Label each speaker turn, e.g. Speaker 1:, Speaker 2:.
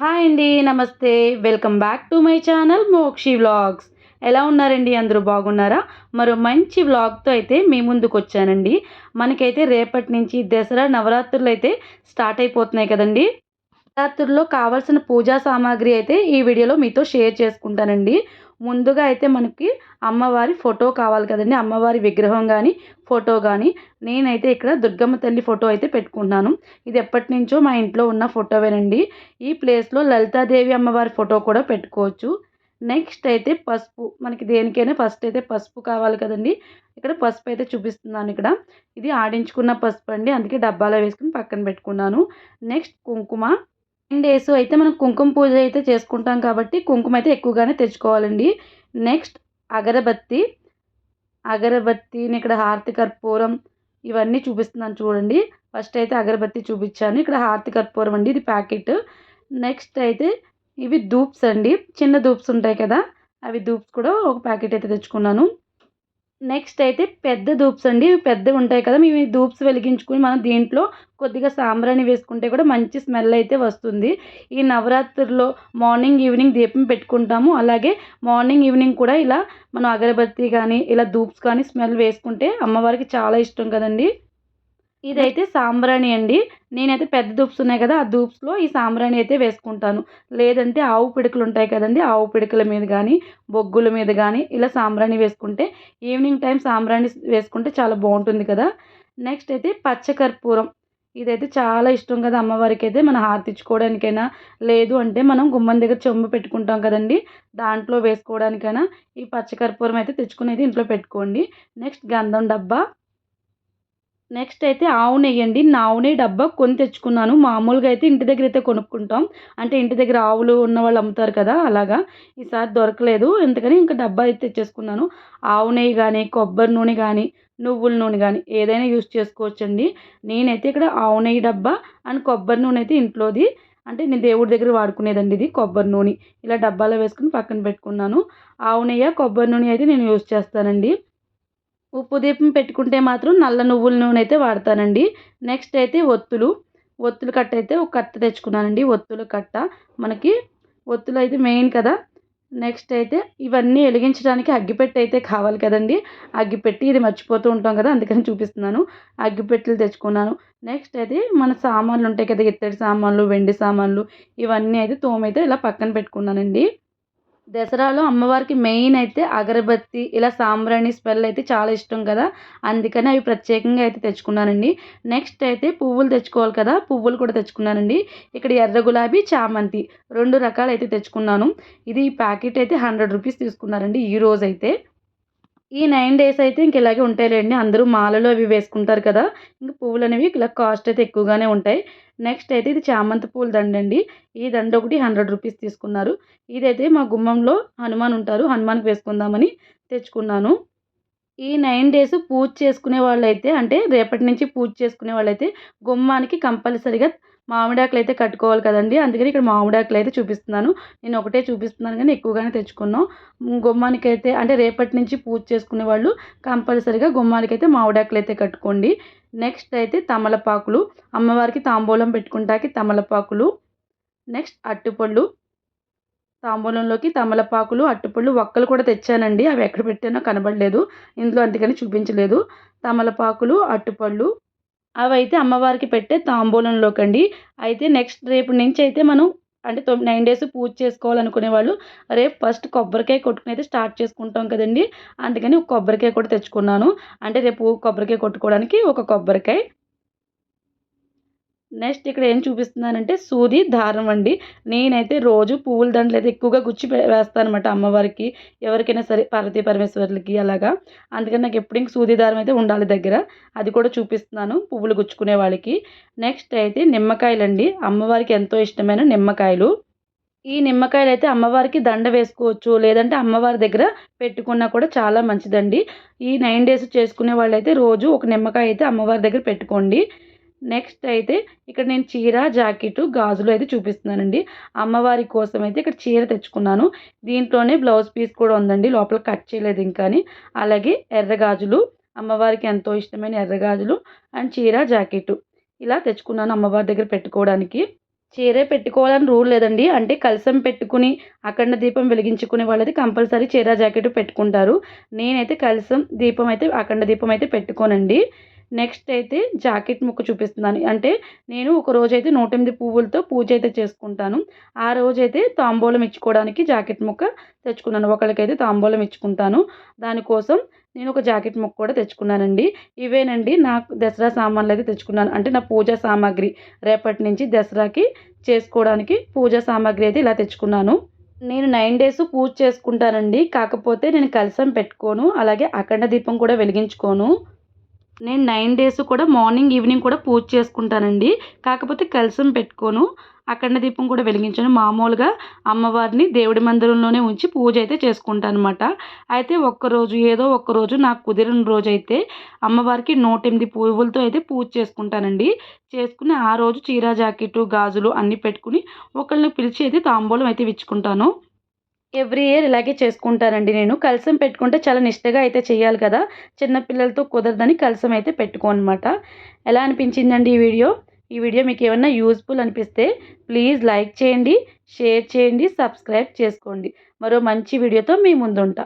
Speaker 1: Hi అండి నమస్తే. Welcome back to my channel Mokshi vlogs. ఎలా ఉన్నారండి? అందరూ బాగున్నారా? మరో మంచి వ్లాగ్తో అయితే మీ ముందుకు వచ్చానండి. మనకైతే రేపటి నుంచి దసరా నవరాత్రులు అయితే స్టార్ట్ అయిపోతున్నాయి కదండి. నవరాత్రుల్లో కావాల్సిన పూజా సామాగ్రి అయితే ఈ వీడియోలో మీతో షేర్ చేసుకుంటానండి. ముందుగా అయితే మనకి అమ్మవారి ఫోటో కావాలి కదండి. అమ్మవారి విగ్రహం కానీ ఫోటో కానీ నేనైతే ఇక్కడ దుర్గమ్మ తల్లి ఫోటో అయితే పెట్టుకుంటున్నాను. ఇది ఎప్పటి నుంచో మా ఇంట్లో ఉన్న ఫోటోవేనండి. ఈ ప్లేస్లో లలితాదేవి అమ్మవారి ఫోటో కూడా పెట్టుకోవచ్చు. నెక్స్ట్ అయితే పసుపు. మనకి దేనికైనా ఫస్ట్ అయితే పసుపు కావాలి కదండి. ఇక్కడ పసుపు అయితే చూపిస్తున్నాను ఇక్కడ. ఇది ఆడించుకున్న పసుపు అండి. అందుకే డబ్బాలో వేసుకుని పక్కన పెట్టుకున్నాను. నెక్స్ట్ కుంకుమ. టెన్ డేస్ అయితే మనం కుంకుమ పూజ అయితే చేసుకుంటాం కాబట్టి కుంకుమ అయితే ఎక్కువగానే తెచ్చుకోవాలండి. నెక్స్ట్ అగరబత్తి. అగరబత్తిని ఇక్కడ హారతి కర్పూరం ఇవన్నీ చూపిస్తున్నాను చూడండి. ఫస్ట్ అయితే అగరబత్తి చూపించాను. ఇక్కడ హారతి కర్పూరం అండి ఇది ప్యాకెట్. నెక్స్ట్ అయితే ఇవి ధూప్స్ అండి. చిన్న ధూప్స్ ఉంటాయి కదా అవి ధూప్స్ కూడా ఒక ప్యాకెట్ అయితే తెచ్చుకున్నాను. నెక్స్ట్ అయితే పెద్ద ధూప్స్ అండి. పెద్దవి ఉంటాయి కదా మేము ఈ ధూప్స్ వెలిగించుకుని మనం దీంట్లో కొద్దిగా సాంబ్రాణి వేసుకుంటే కూడా మంచి స్మెల్ అయితే వస్తుంది. ఈ నవరాత్రుల్లో మార్నింగ్ ఈవినింగ్ దీపం పెట్టుకుంటాము. అలాగే మార్నింగ్ ఈవినింగ్ కూడా ఇలా మనం అగరబత్తి కానీ ఇలా ధూప్స్ కానీ స్మెల్ వేసుకుంటే అమ్మవారికి చాలా ఇష్టం కదండి. ఇదైతే సాంబ్రాణి అండి. నేనైతే పెద్ద దూప్స్ ఉన్నాయి కదా ఆ దూప్స్లో ఈ సాంబ్రాణి అయితే వేసుకుంటాను. లేదంటే ఆవు పిడకలు ఉంటాయి కదండి ఆవు పిడకల మీద కానీ బొగ్గుల మీద కానీ ఇలా సాంబ్రాణి వేసుకుంటే ఈవినింగ్ టైం సాంబ్రాణి వేసుకుంటే చాలా బాగుంటుంది కదా. నెక్స్ట్ అయితే పచ్చకర్పూరం ఇదైతే చాలా ఇష్టం కదా అమ్మవారికి అయితే మనం హార్తిచ్చుకోవడానికైనా. లేదు అంటే మనం గుమ్మం దగ్గర చెంబు పెట్టుకుంటాం కదండి దాంట్లో వేసుకోవడానికైనా. ఈ పచ్చకర్పూరం అయితే తెచ్చుకునేది ఇంట్లో పెట్టుకోండి. నెక్స్ట్ గంధం డబ్బా. నెక్స్ట్ అయితే ఆవు నెయ్యి అండి. ఆవు నెయ్యి డబ్బా కొని తెచ్చుకున్నాను. మామూలుగా అయితే ఇంటి దగ్గర అయితే కొనుక్కుంటాం. అంటే ఇంటి దగ్గర ఆవులు ఉన్న వాళ్ళు అమ్ముతారు కదా అలాగా. ఈసారి దొరకలేదు. ఎందుకని ఇంకా డబ్బా అయితే తెచ్చేసుకున్నాను. ఆవు నెయ్యి కానీ కొబ్బరి నూనె కానీ నువ్వుల నూనె కానీ ఏదైనా యూస్ చేసుకోవచ్చండి. నేనైతే ఇక్కడ ఆవు నెయ్యి డబ్బా అండ్ కొబ్బరి నూనె అయితే ఇంట్లోది. అంటే నేను దేవుడి దగ్గర వాడుకునేదండి ఇది కొబ్బరి నూనె. ఇలా డబ్బాలో వేసుకుని పక్కన పెట్టుకున్నాను. ఆవు నెయ్యి కొబ్బరి నూనె అయితే నేను యూస్ చేస్తానండి. ఉప్పు దీపం పెట్టుకుంటే మాత్రం నల్ల నువ్వుల నూనె అయితే వాడతానండి. నెక్స్ట్ అయితే ఒత్తులు. ఒత్తులు కట్ట అయితే ఒక కట్ట తెచ్చుకున్నానండి. ఒత్తుల కట్ట. మనకి ఒత్తులు అయితే మెయిన్ కదా. నెక్స్ట్ అయితే ఇవన్నీ వెలిగించడానికి అగ్గిపెట్టి అయితే కావాలి కదండి. అగ్గిపెట్టి ఇది మర్చిపోతూ ఉంటాం కదా అందుకని చూపిస్తున్నాను. అగ్గిపెట్టెలు తెచ్చుకున్నాను. నెక్స్ట్ అయితే మన సామాన్లు ఉంటాయి కదా ఇత్తడి సామాన్లు వెండి సామాన్లు ఇవన్నీ అయితే తోమైతే ఇలా పక్కన పెట్టుకున్నానండి. దసరాలో అమ్మవారికి మెయిన్ అయితే అగరబత్తి ఇలా సాంబ్రాణి స్మెల్ అయితే చాలా ఇష్టం కదా. అందుకని అవి ప్రత్యేకంగా అయితే తెచ్చుకున్నానండి. నెక్స్ట్ అయితే పువ్వులు తెచ్చుకోవాలి కదా పువ్వులు కూడా తెచ్చుకున్నానండి. ఇక్కడ ఎర్ర గులాబీ చామంతి రెండు రకాలు అయితే తెచ్చుకున్నాను. ఇది ఈ ప్యాకెట్ అయితే హండ్రెడ్ రూపీస్ తీసుకున్నారండి ఈ రోజు అయితే ఈ నైన్ డేస్ అయితే ఇంక ఇలాగే ఉంటాయిలేండి. అందరూ మాలలో అవి వేసుకుంటారు కదా. ఇంకా పువ్వులు అనేవి ఇలా కాస్ట్ అయితే ఎక్కువగానే ఉంటాయి. నెక్స్ట్ అయితే ఇది చామంతి పూల దండ అండి ఈ దండ ఒకటి హండ్రెడ్ రూపీస్ తీసుకున్నారు. ఇదైతే మా గుమ్మంలో హనుమాన్ ఉంటారు. హనుమాన్కి వేసుకుందామని తెచ్చుకున్నాను. ఈ నైన్ డేస్ పూజ చేసుకునే వాళ్ళైతే అంటే రేపటి నుంచి పూజ చేసుకునే వాళ్ళైతే గుమ్మానికి కంపల్సరిగా మామిడాకులు అయితే కట్టుకోవాలి కదండి. అందుకని ఇక్కడ మామిడాకులు అయితే చూపిస్తున్నాను. నేను ఒకటే చూపిస్తున్నాను కానీ ఎక్కువగానే తెచ్చుకున్నాం. గుమ్మానికి అయితే అంటే రేపటి నుంచి పూజ చేసుకునే వాళ్ళు కంపల్సరిగా గుమ్మానికి అయితే మామిడాకులు అయితే కట్టుకోండి. నెక్స్ట్ అయితే తమలపాకులు. అమ్మవారికి తాంబూలం పెట్టుకుంటాకి తమలపాకులు. నెక్స్ట్ అట్టుపళ్ళు. తాంబూలంలోకి తమలపాకులు అట్టుపళ్ళు ఒక్కలు కూడా తెచ్చానండి. అవి ఎక్కడ పెట్టానో కనబడలేదు. ఇందులో అందుకని చూపించలేదు. తమలపాకులు అట్టుపళ్ళు. అవైతే అమ్మవారికి పెట్టే తాంబూలంలోకి అండి అయితే నెక్స్ట్ రేపు నుంచి అయితే మనం అంటే తొమ్మిది నైన్ డేస్ పూజ చేసుకోవాలనుకునే వాళ్ళు రేపు ఫస్ట్ కొబ్బరికాయ కొట్టుకుని అయితే స్టార్ట్ చేసుకుంటాం కదండి. అందుకని ఒక కొబ్బరికాయ కూడా తెచ్చుకున్నాను. అంటే రేపు కొబ్బరికాయ కొట్టుకోవడానికి ఒక కొబ్బరికాయ నెక్స్ట్ ఇక్కడ ఏం చూపిస్తున్నానంటే సూది దారం అండి. నేనైతే రోజు పువ్వుల దండలు అయితే ఎక్కువగా గుచ్చి వేస్తానమాట అమ్మవారికి ఎవరికైనా సరే పార్వతీ పరమేశ్వర్లకి అలాగా. అందుకని నాకు ఎప్పుడు సూది దారం అయితే ఉండాలి దగ్గర. అది కూడా చూపిస్తున్నాను పువ్వులు గుచ్చుకునే వాళ్ళకి. నెక్స్ట్ అయితే నిమ్మకాయలండి. అమ్మవారికి ఎంతో ఇష్టమైన నిమ్మకాయలు. ఈ నిమ్మకాయలు అయితే అమ్మవారికి దండ వేసుకోవచ్చు లేదంటే అమ్మవారి దగ్గర పెట్టుకున్నా కూడా చాలా మంచిదండి. ఈ నైన్ డేస్ చేసుకునే వాళ్ళైతే రోజు ఒక నిమ్మకాయ అయితే అమ్మవారి దగ్గర పెట్టుకోండి. నెక్స్ట్ అయితే ఇక్కడ నేను చీర జాకెట్ గాజులు అయితే చూపిస్తున్నానండి. అమ్మవారి కోసం అయితే ఇక్కడ చీర తెచ్చుకున్నాను. దీంట్లోనే బ్లౌజ్ పీస్ కూడా ఉందండి. లోపల కట్ చేయలేదు ఇంకా అలాగే ఎర్ర గాజులు అమ్మవారికి ఎంతో ఇష్టమైన ఎర్ర గాజులు అండ్ చీర జాకెట్ ఇలా తెచ్చుకున్నాను అమ్మవారి దగ్గర పెట్టుకోవడానికి. చీరే పెట్టుకోవాలని రూల్ లేదండి. అంటే కలసం పెట్టుకుని అఖండ దీపం వెలిగించుకునే వాళ్ళైతే కంపల్సరీ చీర జాకెట్ పెట్టుకుంటారు. నేనైతే కలసం దీపం అయితే అఖండ దీపం అయితే పెట్టుకోనండి. నెక్స్ట్ అయితే జాకెట్ ముక్క చూపిస్తున్నాను. అంటే నేను ఒక రోజైతే నూట ఎనిమిది పువ్వులతో పూజ అయితే చేసుకుంటాను. ఆ రోజైతే తాంబూలం ఇచ్చుకోవడానికి జాకెట్ ముక్క తెచ్చుకున్నాను. ఒకరికైతే తాంబూలం ఇచ్చుకుంటాను. దానికోసం నేను ఒక జాకెట్ ముక్క కూడా తెచ్చుకున్నానండి. ఇవేనండి నాకు దసరా సామాన్లు అయితే తెచ్చుకున్నాను. అంటే నా పూజా సామాగ్రి రేపటి నుంచి దసరాకి చేసుకోవడానికి పూజా సామాగ్రి అయితే ఇలా తెచ్చుకున్నాను. నేను నైన్ డేస్ పూజ చేసుకుంటానండి. కాకపోతే నేను కలసం పెట్టుకోను. అలాగే అఖండ దీపం కూడా వెలిగించుకోను. నేను నైన్ డేస్ కూడా మార్నింగ్ ఈవినింగ్ కూడా పూజ చేసుకుంటానండి. కాకపోతే కలసం పెట్టుకోను. అఖండ దీపం కూడా వెలిగించాను. మామూలుగా అమ్మవారిని దేవుడి మందిరంలోనే ఉంచి పూజ అయితే చేసుకుంటాను అనమాట అయితే ఒక్కరోజు ఏదో ఒక్కరోజు నాకు కుదిరిన రోజు అయితే అమ్మవారికి నూట ఎనిమిది పువ్వులతో అయితే పూజ చేసుకుంటానండి. చేసుకుని ఆ రోజు చీర జాకెట్ గాజులు అన్నీ పెట్టుకుని ఒకళ్ళని పిలిచి అయితే తాంబూలం అయితే ఇచ్చుకుంటాను ఎవ్రీ ఇయర్ ఇలాగే చేసుకుంటానండి నేను. కలసం పెట్టుకుంటే చాలా నిష్టగా అయితే చేయాలి కదా. చిన్నపిల్లలతో కుదరదని కలసం అయితే పెట్టుకోనమాట ఎలా అనిపించిందండి ఈ వీడియో? ఈ వీడియో మీకు ఏమన్నా యూస్ఫుల్ అనిపిస్తే ప్లీజ్ లైక్ చేయండి షేర్ చేయండి సబ్స్క్రైబ్ చేసుకోండి. మరో మంచి వీడియోతో మీ ముందుంటా.